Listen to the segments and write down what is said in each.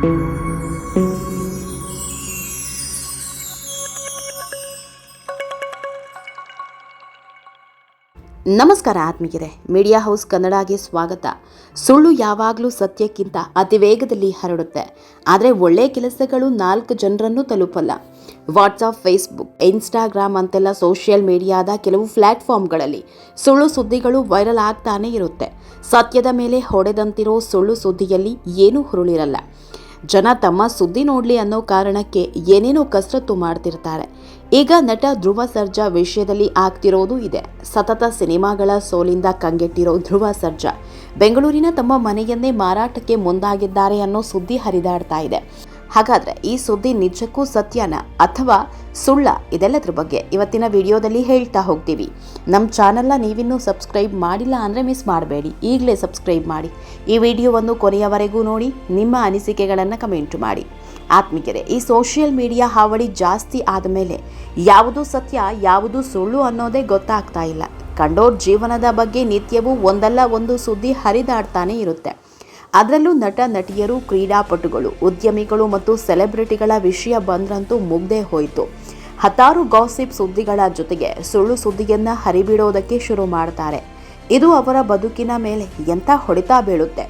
ನಮಸ್ಕಾರ ಆತ್ಮೀಯರೇ, media house ಕನ್ನಡಗೆ ಸ್ವಾಗತ. ಸುಳ್ಳು ಯಾವಾಗಲೂ ಸತ್ಯಕ್ಕಿಂತ ಅತಿ ವೇಗದಲ್ಲಿ ಹರಡುತ್ತೆ. ಆದರೆ ಒಳ್ಳೆಯ ಕೆಲಸಗಳು ನಾಲ್ಕು ಜನರನ್ನು ತಲುಪಲ್ಲ. ವಾಟ್ಸಪ್ ಫೇಸ್ಬುಕ್ ಇನ್ಸ್ಟಾಗ್ರಾಮ್ ಅಂತೆಲ್ಲ ಸೋಷಿಯಲ್ ಮೀಡಿಯಾದ ಕೆಲವು ಪ್ಲಾಟ್ಫಾರ್ಮ್ಗಳಲ್ಲಿ ಸುಳ್ಳು ಸುದ್ದಿಗಳು ವೈರಲ್ ಆಗ್ತಾನೆ ಇರುತ್ತೆ. ಸತ್ಯದ ಮೇಲೆ ಹೊಡೆದಂತಿರೋ ಸುಳ್ಳು ಸುದ್ದಿಯಲ್ಲಿ ಏನೂ ಹುರುಳಿರಲ್ಲ. ಜನ ತಮ್ಮ ಸುದ್ದಿ ನೋಡಲಿ ಅನ್ನೋ ಕಾರಣಕ್ಕೆ ಏನೇನೋ ಕಸರತ್ತು ಮಾಡ್ತಿರ್ತಾರೆ. ಈಗ ನಟ ಧ್ರುವ ಸರ್ಜಾ ವಿಷಯದಲ್ಲಿ ಆಗ್ತಿರೋದು ಇದೆ. ಸತತ ಸಿನಿಮಾಗಳ ಸೋಲಿಂದ ಕಂಗೆಟ್ಟಿರೋ ಧ್ರುವ ಸರ್ಜಾ, ಬೆಂಗಳೂರಿನ ತಮ್ಮ ಮನೆಯನ್ನೇ ಮಾರಾಟಕ್ಕೆ ಮುಂದಾಗಿದ್ದಾರೆ ಅನ್ನೋ ಸುದ್ದಿ ಹರಿದಾಡ್ತಾ ಇದೆ. ಹಾಗಾದ್ರೆ ಈ ಸುದ್ದಿ ನಿಜಕ್ಕೂ ಸತ್ಯನ ಅಥವಾ ಸುಳ್ಳ? ಇದೆಲ್ಲದ್ರ ಬಗ್ಗೆ ಇವತ್ತಿನ ವಿಡಿಯೋದಲ್ಲಿ ಹೇಳ್ತಾ ಹೋಗ್ತೀವಿ. ನಮ್ಮ ಚಾನಲ್ನ ನೀವಿನ್ನೂ ಸಬ್ಸ್ಕ್ರೈಬ್ ಮಾಡಿಲ್ಲ ಅಂದರೆ ಮಿಸ್ ಮಾಡಬೇಡಿ. ಈಗಲೇ ಸಬ್ಸ್ಕ್ರೈಬ್ ಮಾಡಿ. ಈ ವಿಡಿಯೋವನ್ನು ಕೊನೆಯವರೆಗೂ ನೋಡಿ, ನಿಮ್ಮ ಅನಿಸಿಕೆಗಳನ್ನು ಕಮೆಂಟ್ ಮಾಡಿ. ಆತ್ಮಿಕರೆ, ಈ ಸೋಷಿಯಲ್ ಮೀಡಿಯಾ ಹಾವಳಿ ಜಾಸ್ತಿ ಆದಮೇಲೆ ಯಾವುದು ಸತ್ಯ, ಯಾವುದು ಸುಳ್ಳು ಅನ್ನೋದೇ ಗೊತ್ತಾಗ್ತಾ ಇಲ್ಲ. ಕಂಡೋರ್ ಜೀವನದ ಬಗ್ಗೆ ನಿತ್ಯವೂ ಒಂದಲ್ಲ ಒಂದು ಸುದ್ದಿ ಹರಿದಾಡ್ತಾನೆ ಇರುತ್ತೆ. ಅದರಲ್ಲೂ ನಟ, ನಟಿಯರು, ಕ್ರೀಡಾಪಟುಗಳು, ಉದ್ಯಮಿಗಳು ಮತ್ತು ಸೆಲೆಬ್ರಿಟಿಗಳ ವಿಷಯ ಬಂದ್ರಂತೂ ಮುಗ್ದೇ ಹೋಯಿತು. ಹತ್ತಾರು ಗಾಸಿಪ್ ಸುದ್ದಿಗಳ ಜೊತೆಗೆ ಸುಳ್ಳು ಸುದ್ದಿಯನ್ನ ಹರಿಬಿಡೋದಕ್ಕೆ ಶುರು ಮಾಡ್ತಾರೆ. ಇದು ಅವರ ಬದುಕಿನ ಮೇಲೆ ಎಂಥ ಹೊಡೆತ ಬೀಳುತ್ತೆ.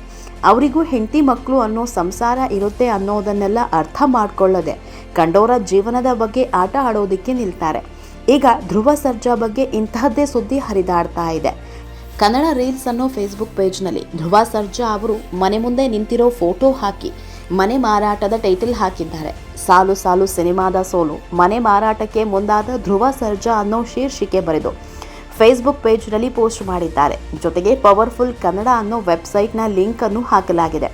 ಅವರಿಗೂ ಹೆಂಡತಿ ಮಕ್ಕಳು ಅನ್ನೋ ಸಂಸಾರ ಇರುತ್ತೆ ಅನ್ನೋದನ್ನೆಲ್ಲ ಅರ್ಥ ಮಾಡಿಕೊಳ್ಳದೆ ಕಂಡೋರ ಜೀವನದ ಬಗ್ಗೆ ಆಟ ಆಡೋದಕ್ಕೆ ನಿಲ್ತಾರೆ. ಈಗ ಧ್ರುವ ಸರ್ಜಾ ಬಗ್ಗೆ ಇಂತಹದ್ದೇ ಸುದ್ದಿ ಹರಿದಾಡ್ತಾ ಇದೆ. ಕನ್ನಡ ರೀಲ್ಸ್ ಅನ್ನೋ ಫೇಸ್ಬುಕ್ ಪೇಜ್ನಲ್ಲಿ ಧ್ರುವ ಸರ್ಜಾ ಅವರು ಮನೆ ಮುಂದೆ ನಿಂತಿರೋ ಫೋಟೋ ಹಾಕಿ ಮನೆ ಮಾರಾಟದ ಟೈಟಲ್ ಹಾಕಿದ್ದಾರೆ. ಸಾಲು ಸಾಲು ಸಿನಿಮಾದ ಸೋಲು. ಮನೆ ಮಾರಾಟಕ್ಕೆ ಮುಂದಾದ ಧ್ರುವ ಸರ್ಜಾ ಅನ್ನೋ ಶೀರ್ಷಿಕೆ ಬರೆದು ಫೇಸ್ಬುಕ್ ಪೇಜ್ನಲ್ಲಿ ಪೋಸ್ಟ್ ಮಾಡಿದ್ದಾರೆ. ಜೊತೆಗೆ ಪವರ್ಫುಲ್ ಕನ್ನಡ ಅನ್ನೋ ವೆಬ್ಸೈಟ್ನ ಲಿಂಕ್ ಅನ್ನು ಹಾಕಲಾಗಿದೆ.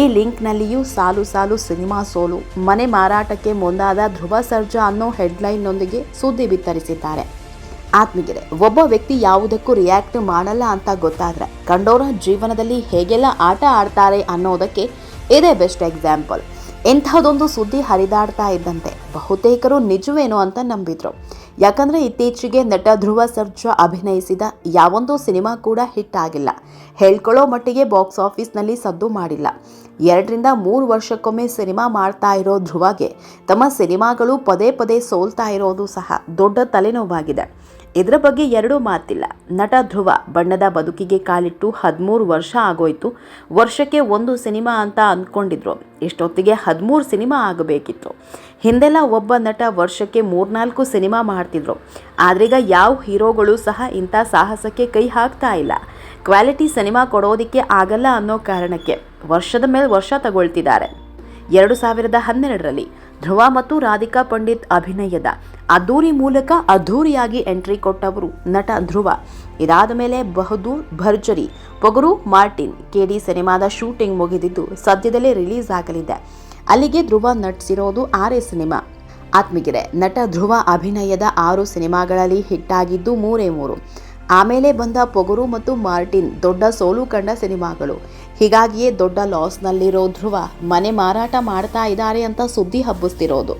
ಈ ಲಿಂಕ್ನಲ್ಲಿಯೂ ಸಾಲು ಸಾಲು ಸಿನಿಮಾ ಸೋಲು. ಮನೆ ಮಾರಾಟಕ್ಕೆ ಮುಂದಾದ ಧ್ರುವ ಸರ್ಜಾ ಅನ್ನೋ ಹೆಡ್ಲೈನ್ನೊಂದಿಗೆ ಸುದ್ದಿ ಬಿತ್ತರಿಸಿದ್ದಾರೆ. ಆತ್ಮೀಯರೇ, ಒಬ್ಬ ವ್ಯಕ್ತಿ ಯಾವುದಕ್ಕೂ ರಿಯಾಕ್ಟ್ ಮಾಡಲ್ಲ ಅಂತ ಗೊತ್ತಾದ್ರೆ ಕಂಡೋರ ಜೀವನದಲ್ಲಿ ಹೇಗೆಲ್ಲ ಆಟ ಆಡ್ತಾರೆ ಅನ್ನೋದಕ್ಕೆ ಇದೇ ಬೆಸ್ಟ್ ಎಕ್ಸಾಂಪಲ್ ಎಂಥದೊಂದು ಸುದ್ದಿ ಹರಿದಾಡ್ತಾ ಇದ್ದಂತೆ ಬಹುತೇಕರು ನಿಜವೇನೋ ಅಂತ ನಂಬಿದ್ರು. ಯಾಕಂದ್ರೆ ಇತ್ತೀಚೆಗೆ ನಟ ಧ್ರುವ ಸರ್ಜಾ ಅಭಿನಯಿಸಿದ ಯಾವೊಂದು ಸಿನಿಮಾ ಕೂಡ ಹಿಟ್ ಆಗಿಲ್ಲ. ಹೇಳ್ಕೊಳ್ಳೋ ಮಟ್ಟಿಗೆ ಬಾಕ್ಸ್ ಆಫೀಸ್ನಲ್ಲಿ ಸದ್ದು ಮಾಡಿಲ್ಲ. ಎರಡರಿಂದ ಮೂರು ವರ್ಷಕ್ಕೊಮ್ಮೆ ಸಿನಿಮಾ ಮಾಡ್ತಾ ಇರೋ ಧ್ರುವಗೆ ತಮ್ಮ ಸಿನಿಮಾಗಳು ಪದೇ ಪದೇ ಸೋಲ್ತಾ ಇರೋದು ಸಹ ದೊಡ್ಡ ತಲೆನೋವಾಗಿದೆ. ಇದರ ಬಗ್ಗೆ ಎರಡೂ ಮಾತಿಲ್ಲ. ನಟ ಧ್ರುವ ಬಣ್ಣದ ಬದುಕಿಗೆ ಕಾಲಿಟ್ಟು ಹದಿಮೂರು ವರ್ಷ ಆಗೋಯ್ತು. ವರ್ಷಕ್ಕೆ ಒಂದು ಸಿನಿಮಾ ಅಂತ ಅಂದ್ಕೊಂಡಿದ್ರು ಇಷ್ಟೊತ್ತಿಗೆ ಹದಿಮೂರು ಸಿನಿಮಾ ಆಗಬೇಕಿತ್ತು. ಹಿಂದೆಲ್ಲ ಒಬ್ಬ ನಟ ವರ್ಷಕ್ಕೆ ಮೂರ್ನಾಲ್ಕು ಸಿನಿಮಾ ಮಾಡ್ತಿದ್ರು. ಆದ್ರೀಗ ಯಾವ ಹೀರೋಗಳು ಸಹ ಇಂಥ ಸಾಹಸಕ್ಕೆ ಕೈ ಹಾಕ್ತಾ ಇಲ್ಲ. ಕ್ವಾಲಿಟಿ ಸಿನಿಮಾ ಕೊಡೋದಕ್ಕೆ ಆಗಲ್ಲ ಅನ್ನೋ ಕಾರಣಕ್ಕೆ ವರ್ಷದ ಮೇಲೆ ವರ್ಷ ತಗೊಳ್ತಿದ್ದಾರೆ. ಎರಡು ಸಾವಿರದ ಹನ್ನೆರಡರಲ್ಲಿ ಧ್ರುವ ಮತ್ತು ರಾಧಿಕಾ ಪಂಡಿತ್ ಅಭಿನಯದ ಅದ್ದೂರಿ ಮೂಲಕ ಅದ್ದೂರಿಯಾಗಿ ಎಂಟ್ರಿ ಕೊಟ್ಟವರು ನಟ ಧ್ರುವ. ಇದಾದ ಮೇಲೆ ಬಹದ್ದೂರ್ ಭರ್ಜರಿ, ಪೊಗರು ಮಾರ್ಟಿನ್, ಕೆಡಿ ಸಿನಿಮಾದ ಶೂಟಿಂಗ್ ಮುಗಿದಿದ್ದು ಸದ್ಯದಲ್ಲೇ ರಿಲೀಸ್ ಆಗಲಿದೆ. ಅಲ್ಲಿಗೆ ಧ್ರುವ ನಟಿಸಿರೋದು ಆರೇ ಸಿನಿಮಾ. ಆತ್ಮಗಿರೆ, ನಟ ಧ್ರುವ ಅಭಿನಯದ ಆರು ಸಿನಿಮಾಗಳಲ್ಲಿ ಹಿಟ್ಟಾಗಿದ್ದು ಮೂರೇ ಮೂರು. ಆಮೇಲೆ ಬಂದ ಪೊಗರು ಮತ್ತು ಮಾರ್ಟಿನ್ ದೊಡ್ಡ ಸೋಲು ಕಂಡ ಸಿನಿಮಾಗಳು. ಹೀಗಾಗಿಯೇ ದೊಡ್ಡ ಲಾಸ್ನಲ್ಲಿರೋ ಧ್ರುವ ಮನೆ ಮಾರಾಟ ಮಾಡ್ತಾ ಇದ್ದಾರೆ ಅಂತ ಸುದ್ದಿ ಹಬ್ಬಿಸ್ತಿರೋದು.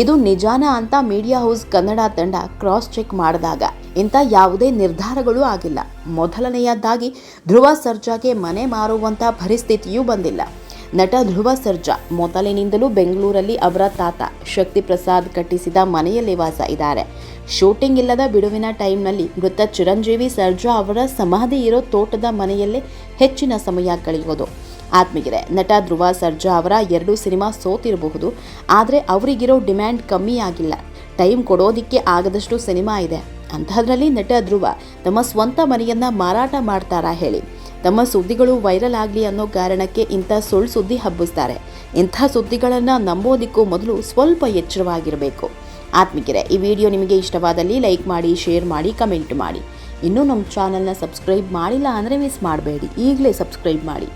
ಇದು ನಿಜಾನ ಅಂತ ಮೀಡಿಯಾ ಹೌಸ್ ಕನ್ನಡ ತಂಡ ಕ್ರಾಸ್ ಚೆಕ್ ಮಾಡಿದಾಗ ಇಂಥ ಯಾವುದೇ ನಿರ್ಧಾರಗಳು ಆಗಿಲ್ಲ. ಮೊದಲನೆಯದಾಗಿ ಧ್ರುವ ಸರ್ಜಾಗೆ ಮನೆ ಮಾರುವಂಥ ಪರಿಸ್ಥಿತಿಯೂ ಬಂದಿಲ್ಲ. ನಟ ಧ್ರುವ ಸರ್ಜಾ ಮೊದಲಿನಿಂದಲೂ ಬೆಂಗಳೂರಲ್ಲಿ ಅವರ ತಾತ ಶಕ್ತಿ ಪ್ರಸಾದ್ ಕಟ್ಟಿಸಿದ ಮನೆಯಲ್ಲಿ ವಾಸ ಇದ್ದಾರೆ. ಶೂಟಿಂಗ್ ಇಲ್ಲದ ಬಿಡುವಿನ ಟೈಮ್ನಲ್ಲಿ ಮೃತ ಚಿರಂಜೀವಿ ಸರ್ಜಾ ಅವರ ಸಮಾಧಿ ಇರೋ ತೋಟದ ಮನೆಯಲ್ಲೇ ಹೆಚ್ಚಿನ ಸಮಯ ಕಳೆಯೋದು ಆತ್ಮೀಗೆರೆ ನಟ ಧ್ರುವ ಸರ್ಜಾ ಅವರ ಎರಡು ಸಿನಿಮಾ ಸೋತಿರಬಹುದು, ಆದರೆ ಅವರಿಗಿರೋ ಡಿಮ್ಯಾಂಡ್ ಕಮ್ಮಿ ಆಗಿಲ್ಲ. ಟೈಮ್ ಕೊಡೋದಿಕ್ಕೆ ಆಗದಷ್ಟು ಸಿನಿಮಾ ಇದೆ. ಅಂಥದ್ರಲ್ಲಿ ನಟ ಧ್ರುವ ತಮ್ಮ ಸ್ವಂತ ಮನೆಯನ್ನ ಮಾರಾಟ ಮಾಡ್ತಾರಾ ಹೇಳಿ. ತಮ್ಮ ಸುದ್ದಿಗಳು ವೈರಲ್ ಆಗಲಿ ಅನ್ನೋ ಕಾರಣಕ್ಕೆ ಇಂಥ ಸುಳ್ಳು ಸುದ್ದಿ ಹಬ್ಬಿಸ್ತಾರೆ. ಇಂಥ ಸುದ್ದಿಗಳನ್ನು ನಂಬೋದಿಕ್ಕೂ ಮೊದಲು ಸ್ವಲ್ಪ ಎಚ್ಚರವಾಗಿರಬೇಕು. ಆತ್ಮಿಕರೆ, ಈ ವಿಡಿಯೋ ನಿಮಗೆ ಇಷ್ಟವಾದಲ್ಲಿ ಲೈಕ್ ಮಾಡಿ, ಶೇರ್ ಮಾಡಿ, ಕಮೆಂಟ್ ಮಾಡಿ. ಇನ್ನೂ ನಮ್ಮ ಚಾನಲ್ನ ಸಬ್ಸ್ಕ್ರೈಬ್ ಮಾಡಿಲ್ಲ ಅಂದರೆ ಮಿಸ್ ಮಾಡಬೇಡಿ. ಈಗಲೇ ಸಬ್ಸ್ಕ್ರೈಬ್ ಮಾಡಿ.